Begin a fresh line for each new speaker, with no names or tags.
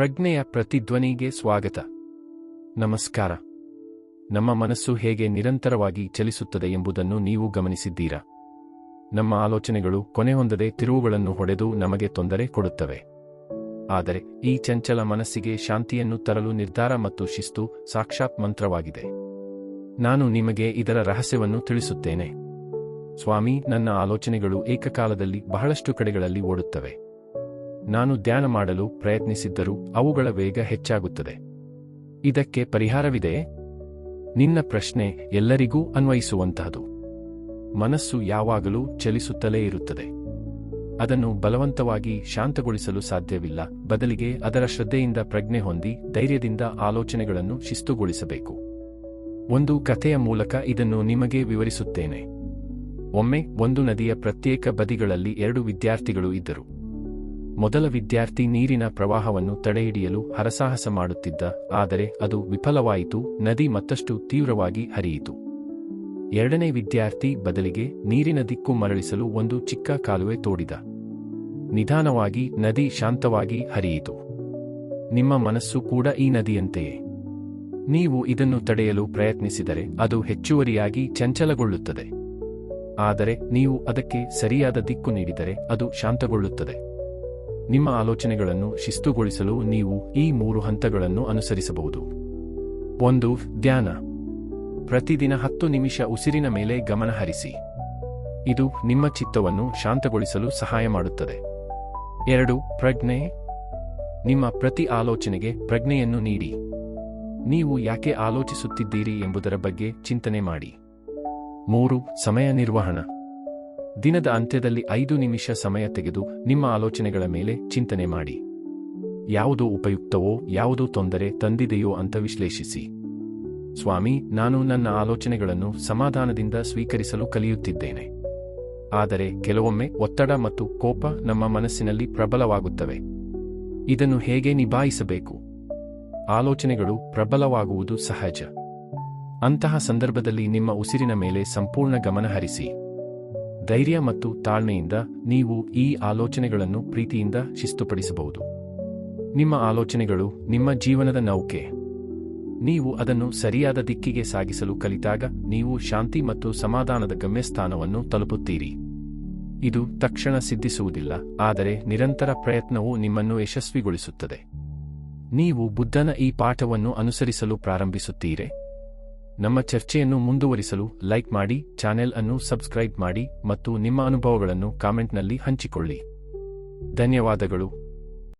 ಪ್ರಜ್ಞೆಯ ಪ್ರತಿಧ್ವನಿಗೆ ಸ್ವಾಗತ. ನಮಸ್ಕಾರ. ನಮ್ಮ ಮನಸ್ಸು ಹೇಗೆ ನಿರಂತರವಾಗಿ ಚಲಿಸುತ್ತದೆ ಎಂಬುದನ್ನು ನೀವು ಗಮನಿಸಿದ್ದೀರಾ? ನಮ್ಮ ಆಲೋಚನೆಗಳು ಕೊನೆಹೊಂದದೆ ತಿರುವುಗಳನ್ನು ಹೊಡೆದು ನಮಗೆ ತೊಂದರೆ ಕೊಡುತ್ತವೆ. ಆದರೆ ಈ ಚಂಚಲ ಮನಸ್ಸಿಗೆ ಶಾಂತಿಯನ್ನು ತರಲು ನಿರ್ಧಾರ ಮತ್ತು ಶಿಸ್ತು ಸಾಕ್ಷಾತ್ ಮಂತ್ರವಾಗಿದೆ. ನಾನು ನಿಮಗೆ ಇದರ ರಹಸ್ಯವನ್ನು ತಿಳಿಸುತ್ತೇನೆ. ಸ್ವಾಮಿ, ನನ್ನ ಆಲೋಚನೆಗಳು ಏಕಕಾಲದಲ್ಲಿ ಬಹಳಷ್ಟು ಕಡೆಗಳಲ್ಲಿ ಓಡುತ್ತವೆ. ನಾನು ಧ್ಯಾನ ಮಾಡಲು ಪ್ರಯತ್ನಿಸಿದ್ದರೂ ಅವುಗಳ ವೇಗ ಹೆಚ್ಚಾಗುತ್ತದೆ. ಇದಕ್ಕೆ ಪರಿಹಾರವಿದೆಯೇ? ನಿನ್ನ ಪ್ರಶ್ನೆ ಎಲ್ಲರಿಗೂ ಅನ್ವಯಿಸುವಂತಹದು. ಮನಸ್ಸು ಯಾವಾಗಲೂ ಚಲಿಸುತ್ತಲೇ ಇರುತ್ತದೆ. ಅದನ್ನು ಬಲವಂತವಾಗಿ ಶಾಂತಗೊಳಿಸಲು ಸಾಧ್ಯವಿಲ್ಲ. ಬದಲಿಗೆ ಅದರ ಶ್ರದ್ಧೆಯಿಂದ ಪ್ರಜ್ಞೆ ಹೊಂದಿ ಧೈರ್ಯದಿಂದ ಆಲೋಚನೆಗಳನ್ನು ಶಿಸ್ತುಗೊಳಿಸಬೇಕು. ಒಂದು ಕಥೆಯ ಮೂಲಕ ಇದನ್ನು ನಿಮಗೆ ವಿವರಿಸುತ್ತೇನೆ. ಒಮ್ಮೆ ಒಂದು ನದಿಯ ಪ್ರತ್ಯೇಕ ಬದಿಗಳಲ್ಲಿ ಎರಡು ವಿದ್ಯಾರ್ಥಿಗಳು ಇದ್ದರು. ಮೊದಲ ವಿದ್ಯಾರ್ಥಿ ನೀರಿನ ಪ್ರವಾಹವನ್ನು ತಡೆಹಿಡಿಯಲು ಹರಸಾಹಸ ಮಾಡುತ್ತಿದ್ದ, ಆದರೆ ಅದು ವಿಫಲವಾಯಿತು, ನದಿ ಮತ್ತಷ್ಟು ತೀವ್ರವಾಗಿ ಹರಿಯಿತು. ಎರಡನೇ ವಿದ್ಯಾರ್ಥಿ ಬದಲಿಗೆ ನೀರಿನ ದಿಕ್ಕು ಮರಳಿಸಲು ಒಂದು ಚಿಕ್ಕ ಕಾಲುವೆ ತೋಡಿದ. ನಿಧಾನವಾಗಿ ನದಿ ಶಾಂತವಾಗಿ ಹರಿಯಿತು. ನಿಮ್ಮ ಮನಸ್ಸು ಕೂಡ ಈ ನದಿಯಂತೆಯೇ. ನೀವು ಇದನ್ನು ತಡೆಯಲು ಪ್ರಯತ್ನಿಸಿದರೆ ಅದು ಹೆಚ್ಚುವರಿಯಾಗಿ ಚಂಚಲಗೊಳ್ಳುತ್ತದೆ. ಆದರೆ ನೀವು ಅದಕ್ಕೆ ಸರಿಯಾದ ದಿಕ್ಕು ನೀಡಿದರೆ ಅದು ಶಾಂತಗೊಳ್ಳುತ್ತದೆ. ನಿಮ್ಮ ಆಲೋಚನೆಗಳನ್ನು ಶಿಸ್ತುಗೊಳಿಸಲು ನೀವು ಈ ಮೂರು ಹಂತಗಳನ್ನು ಅನುಸರಿಸಬಹುದು. ಒಂದು, ಧ್ಯಾನ. ಪ್ರತಿದಿನ ಹತ್ತು ನಿಮಿಷ ಉಸಿರಿನ ಮೇಲೆ ಗಮನಹರಿಸಿ ಇದು ನಿಮ್ಮ ಚಿತ್ತವನ್ನು ಶಾಂತಗೊಳಿಸಲು ಸಹಾಯ ಮಾಡುತ್ತದೆ. ಎರಡು, ಪ್ರಜ್ಞೆ. ನಿಮ್ಮ ಪ್ರತಿ ಆಲೋಚನೆಗೆ ಪ್ರಜ್ಞೆಯನ್ನು ನೀಡಿ. ನೀವು ಯಾಕೆ ಆಲೋಚಿಸುತ್ತಿದ್ದೀರಿ ಎಂಬುದರ ಬಗ್ಗೆ ಚಿಂತನೆ ಮಾಡಿ. ಮೂರು, ಸಮಯ ನಿರ್ವಹಣಾ. ದಿನದ ಅಂತ್ಯದಲ್ಲಿ ಐದು ನಿಮಿಷ ಸಮಯ ತೆಗೆದು ನಿಮ್ಮ ಆಲೋಚನೆಗಳ ಮೇಲೆ ಚಿಂತನೆ ಮಾಡಿ. ಯಾವುದು ಉಪಯುಕ್ತವೋ, ಯಾವುದು ತೊಂದರೆ ತಂದಿದೆಯೋ ಅಂತ ವಿಶ್ಲೇಷಿಸಿ. ಸ್ವಾಮಿ, ನಾನು ನನ್ನ ಆಲೋಚನೆಗಳನ್ನು ಸಮಾಧಾನದಿಂದ ಸ್ವೀಕರಿಸಲು ಕಲಿಯುತ್ತಿದ್ದೇನೆ. ಆದರೆ ಕೆಲವೊಮ್ಮೆ ಒತ್ತಡ ಮತ್ತು ಕೋಪ ನಮ್ಮ ಮನಸ್ಸಿನಲ್ಲಿ ಪ್ರಬಲವಾಗುತ್ತವೆ. ಇದನ್ನು ಹೇಗೆ ನಿಭಾಯಿಸಬೇಕು? ಆಲೋಚನೆಗಳು ಪ್ರಬಲವಾಗುವುದು ಸಹಜ. ಅಂತಹ ಸಂದರ್ಭದಲ್ಲಿ ನಿಮ್ಮ ಉಸಿರಿನ ಮೇಲೆ ಸಂಪೂರ್ಣ ಗಮನ ಹರಿಸಿ. ಧೈರ್ಯ ಮತ್ತು ತಾಳ್ಮೆಯಿಂದ ನೀವು ಈ ಆಲೋಚನೆಗಳನ್ನು ಪ್ರೀತಿಯಿಂದ ಶಿಸ್ತುಪಡಿಸಬಹುದು. ನಿಮ್ಮ ಆಲೋಚನೆಗಳು ನಿಮ್ಮ ಜೀವನದ ನೌಕೆ. ನೀವು ಅದನ್ನು ಸರಿಯಾದ ದಿಕ್ಕಿಗೆ ಸಾಗಿಸಲು ಕಲಿತಾಗ ನೀವು ಶಾಂತಿ ಮತ್ತು ಸಮಾಧಾನದ ಗಮ್ಯಸ್ಥಾನವನ್ನು ತಲುಪುತ್ತೀರಿ. ಇದು ತಕ್ಷಣ ಸಿದ್ಧಿಸುವುದಿಲ್ಲ, ಆದರೆ ನಿರಂತರ ಪ್ರಯತ್ನವು ನಿಮ್ಮನ್ನು ಯಶಸ್ವಿಗೊಳಿಸುತ್ತದೆ. ನೀವು ಬುದ್ಧನ ಈ ಪಾಠವನ್ನು ಅನುಸರಿಸಲು ಪ್ರಾರಂಭಿಸುತ್ತೀರೆ. ನಮ್ಮ ಚರ್ಚೆಯನ್ನು ಮುಂದುವರಿಸಲು ಲೈಕ್ ಮಾಡಿ, ಚಾನೆಲ್ ಅನ್ನು ಸಬ್ಸ್ಕ್ರೈಬ್ ಮಾಡಿ ಮತ್ತು ನಿಮ್ಮ ಅನುಭವಗಳನ್ನು ಕಾಮೆಂಟ್ನಲ್ಲಿ ಹಂಚಿಕೊಳ್ಳಿ. ಧನ್ಯವಾದಗಳು.